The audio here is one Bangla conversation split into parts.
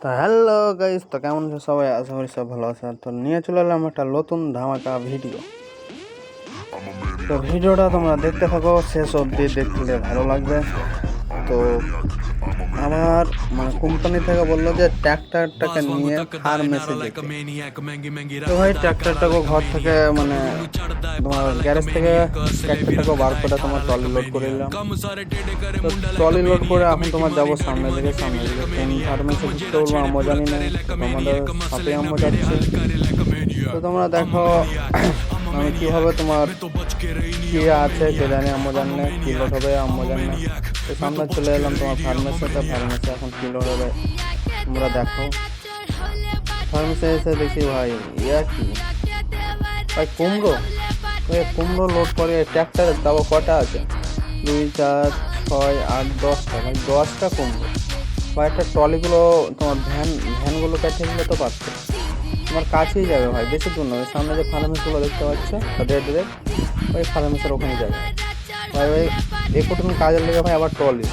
তো হ্যালো গাইস তো কেমন আছে সবাই? আশা করি সব ভালো আছে। তো নিয়ে চলে এলাম একটা নতুন ধামাকা ভিডিও তো ভিডিওটা তোমরা দেখতে থাকো, শেষ অবধি দেখলে ভালো লাগবে। তো আমার মানে কোম্পানি থেকে বলল যে ট্র্যাক্টরটাকে নিয়ে ফার্মেসে যেতে তো ভাই ট্র্যাক্টরটাকে ঘর থেকে মানে তোমার গ্যারেজ থেকে ট্র্যাক্টরটাকে বার করে তোমার ট্রলি লোড করে নিলাম তো ট্রলি লোড করে এখন তোমার যাব সামনে দিকে সামনে দিকে। কোন ফার্মেসে ঢুকতে বলব আমরা জানি না, তোমাদের সাথে আমরা যাচ্ছি। তো তোমরা দেখো, আমি কীভাবে তোমার কি আছে কে জানি আমরা জানি না, কি লোড হবে আমরা জানি না। তো সামনে চলে এলাম তোমার ফার্মেসিতে ফার্মেসি এখন কি লোড হবে তোমরা দেখো। ফার্মেসি এসে দেখি ভাই, ইয়া কি? ভাই, কুমড়ো? কুমড়ো লোড করে ট্র্যাক্টরে যাব কটা আছে? দুই, চার, ছয়, আট দশটা ভাই দশটা কুমড়ো বা একটা ট্রলিগুলো, তোমার ভ্যান, ভ্যানগুলো কেটে গেলে তো পারছে তোমার কাছেই যাবে ভাই, বেশি দূর নয় সামনে যে ফার্মেসিগুলো দেখতে পাচ্ছ, রেড রেড, ওই ফার্মেসির ওখানে যাবে। ভাই, ওই একটুখানি কাজের লেগে ভাই আবার ট্রলি।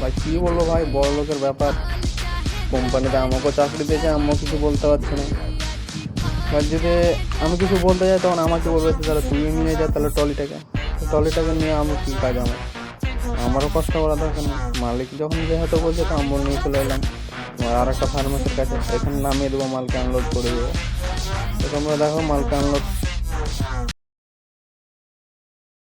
ভাই, কী বলব ভাই বড় লোকের ব্যাপার। কোম্পানিতে আমাকেও চাকরি দিয়েছে আমিও কিছু বলতে পারছি না। এবার যদি আমি কিছু বলতে যাই, তখন আমাকে বলবে যে, তাহলে তুই নিয়ে যা তাহলে ট্রলিটাকে ট্রলিটাকে নিয়ে আমি কী কাজ আমার? আমারও কষ্ট করা দরকার না মালিক যখন যেহেতু বলছে, তো আমি নিয়ে চলে এলাম। আর একটা ফার্মেসির কাছে, এখানে নামিয়ে দেবো, মালকে আনলোড করে দেবো। তো তোমরা দেখো, মালকে আনলোড